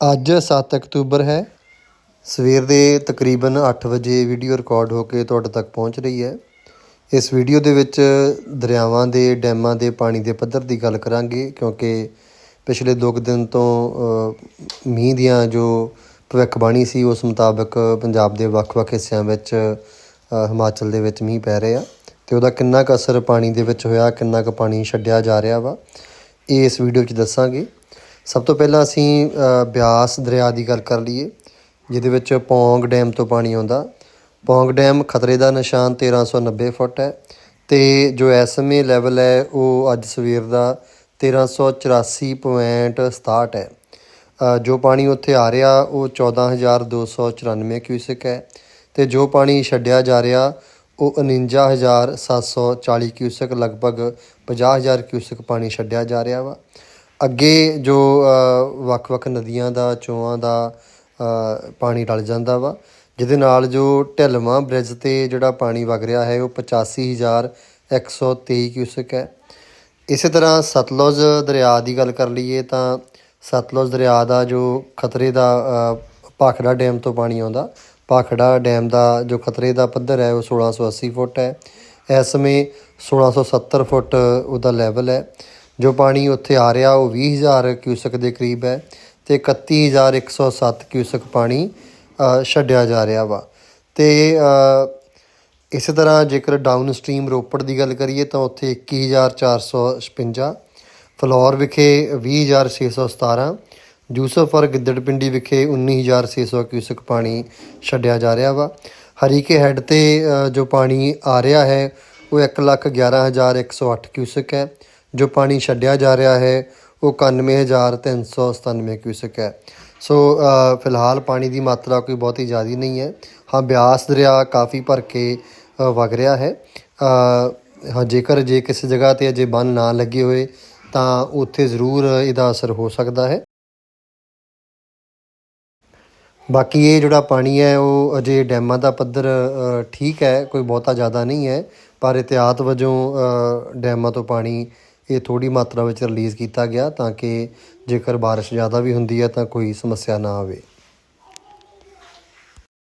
ਅੱਜ 7 ਅਕਤੂਬਰ ਹੈ। ਸਵੇਰ ਦੇ ਤਕਰੀਬਨ 8 ਵਜੇ ਵੀਡੀਓ ਰਿਕਾਰਡ ਹੋ ਕੇ ਤੁਹਾਡੇ ਤੱਕ ਪਹੁੰਚ ਰਹੀ ਹੈ। ਇਸ ਵੀਡੀਓ ਦੇ ਵਿੱਚ ਦਰਿਆਵਾਂ ਦੇ, ਡੈਮਾਂ ਦੇ, ਪਾਣੀ ਦੇ ਪੱਧਰ ਦੀ ਗੱਲ ਕਰਾਂਗੇ ਕਿਉਂਕਿ ਪਿਛਲੇ ਦੋ ਕੁ ਦਿਨ ਤੋਂ ਮੀਂਹ ਦੀਆਂ ਜੋ ਭਵਿੱਖਬਾਣੀ ਸੀ ਉਸ ਮੁਤਾਬਕ ਪੰਜਾਬ ਦੇ ਵੱਖ-ਵੱਖ ਹਿੱਸਿਆਂ ਵਿੱਚ ਹਿਮਾਚਲ ਦੇ ਵਿੱਚ ਮੀਂਹ ਪੈ ਰਿਹਾ। ਤੇ ਉਹਦਾ ਕਿੰਨਾ ਕੁ ਅਸਰ ਪਾਣੀ ਦੇ ਵਿੱਚ ਹੋਇਆ, ਕਿੰਨਾ ਕੁ ਪਾਣੀ ਛੱਡਿਆ ਜਾ ਰਿਹਾ ਵਾ, ਇਹ ਇਸ ਵੀਡੀਓ 'ਚ ਦੱਸਾਂਗੇ। ਸਭ ਤੋਂ ਪਹਿਲਾਂ ਅਸੀਂ ਬਿਆਸ ਦਰਿਆ ਦੀ ਗੱਲ ਕਰ ਲਈਏ, ਜਿਹਦੇ ਵਿੱਚ ਪੌਂਗ ਡੈਮ ਤੋਂ ਪਾਣੀ ਆਉਂਦਾ। ਪੌਂਗ ਡੈਮ ਖਤਰੇ ਦਾ ਨਿਸ਼ਾਨ 1390 ਫੁੱਟ ਹੈ ਤੇ ਜੋ ਐਸਐਮਏ ਲੈਵਲ ਹੈ, ਉਹ ਅੱਜ ਸਵੇਰ ਦਾ 1384.67 ਹੈ। ਜੋ ਪਾਣੀ ਉੱਥੇ ਆ ਰਿਹਾ, ਉਹ 14294 ਕਿਊਸਿਕ ਹੈ ਤੇ ਜੋ ਪਾਣੀ ਛੱਡਿਆ ਜਾ ਰਿਹਾ, ਉਹ 49740 ਕਿਊਸਿਕ ਲਗਭਗ 50000 ਕਿਊਸਿਕ ਪਾਣੀ ਛੱਡਿਆ ਜਾ ਰਿਹਾ ਵਾ। ਅੱਗੇ ਜੋ ਵੱਖ-ਵੱਖ ਨਦੀਆਂ ਦਾ, ਚੋਆਂ ਦਾ ਪਾਣੀ ਰਲ ਜਾਂਦਾ ਵਾ, ਜਿਹਦੇ ਨਾਲ ਜੋ ਢਿਲਵਾਂ ਬ੍ਰਿਜ ਤੇ ਜਿਹੜਾ ਪਾਣੀ ਵਗ ਰਿਹਾ ਹੈ, ਉਹ 85123 ਕਿਊਸਿਕ ਹੈ। ਇਸੇ ਤਰ੍ਹਾਂ ਸਤਲੁਜ ਦਰਿਆ ਦੀ ਗੱਲ ਕਰ ਲਈਏ ਤਾਂ ਸਤਲੁਜ ਦਰਿਆ ਦਾ ਜੋ ਖਤਰੇ ਦਾ ਭਾਖੜਾ ਡੈਮ ਤੋਂ ਪਾਣੀ ਆਉਂਦਾ, ਭਾਖੜਾ ਡੈਮ ਦਾ ਜੋ ਖਤਰੇ ਦਾ ਪੱਧਰ ਹੈ, ਉਹ 1680 ਫੁੱਟ ਹੈ। ਇਸ ਸਮੇਂ 1670 ਫੁੱਟ ਉਹਦਾ ਲੈਵਲ ਹੈ। ਜੋ ਪਾਣੀ ਉੱਥੇ ਆ ਰਿਹਾ ਉਹ 20000 ਕਿਊਸਕ ਦੇ ਕਰੀਬ ਹੈ ਤੇ 31107 ਕਿਊਸਕ ਪਾਣੀ ਛੱਡਿਆ ਜਾ ਰਿਹਾ ਵਾ। ਤੇ ਅ, ਇਸੇ ਤਰ੍ਹਾਂ ਜੇਕਰ ਡਾਊਨ ਸਟ੍ਰੀਮ ਰੋਪੜ ਦੀ ਗੱਲ ਕਰੀਏ ਤਾਂ ਉੱਥੇ 21456 ਫਲੋਰ ਵਿਖੇ 20617 ਜੂਸਫਰ ਗਿੱਦੜਪਿੰਡੀ ਵਿਖੇ 19600 ਕਿਊਸਕ ਪਾਣੀ ਛੱਡਿਆ ਜਾ ਰਿਹਾ ਵਾ। ਹਰੀਕੇ ਹੈੱਡ ਤੇ ਜੋ ਪਾਣੀ ਆ ਰਿਹਾ ਹੈ ਉਹ 111108 ਕਿਊਸਕ ਹੈ। ਜੋ ਪਾਣੀ ਛੱਡਿਆ ਜਾ ਰਿਹਾ ਹੈ, ਉਹ 91397 ਕਿਊਸਕ ਹੈ। ਸੋ ਫਿਲਹਾਲ ਪਾਣੀ ਦੀ ਮਾਤਰਾ ਕੋਈ ਬਹੁਤੀ ਜ਼ਿਆਦਾ ਨਹੀਂ ਹੈ। ਹਾਂ, ਬਿਆਸ ਦਰਿਆ ਕਾਫੀ ਭਰ ਕੇ ਵਗ ਰਿਹਾ ਹੈ। ਹਾਂ, ਜੇਕਰ ਜੇ ਕਿਸੇ ਜਗ੍ਹਾ ਤੇ ਅਜੇ ਬੰਨ ਨਾ ਲੱਗੇ ਹੋਏ, ਤਾਂ ਉੱਥੇ ਜ਼ਰੂਰ ਇਹਦਾ ਅਸਰ ਹੋ ਸਕਦਾ ਹੈ। ਬਾਕੀ ਇਹ ਜਿਹੜਾ ਪਾਣੀ ਹੈ, ਉਹ ਅਜੇ ਡੈਮਾਂ ਦਾ ਪੱਧਰ ਠੀਕ ਹੈ, ਕੋਈ ਬਹੁਤਾ ਜ਼ਿਆਦਾ ਨਹੀਂ ਹੈ, ਪਰ ਇhtiyਾਤ ਵਜੋਂ ਡੈਮਾਂ ਤੋਂ ਪਾਣੀ ਇਹ ਥੋੜੀ ਮਾਤਰਾ ਵਿੱਚ ਰਿਲੀਜ਼ ਕੀਤਾ ਗਿਆ ਤਾਂ ਕਿ ਜੇਕਰ ਬਾਰਿਸ਼ ਜ਼ਿਆਦਾ ਵੀ ਹੁੰਦੀ ਹੈ ਤਾਂ ਕੋਈ ਸਮੱਸਿਆ ਨਾ ਆਵੇ।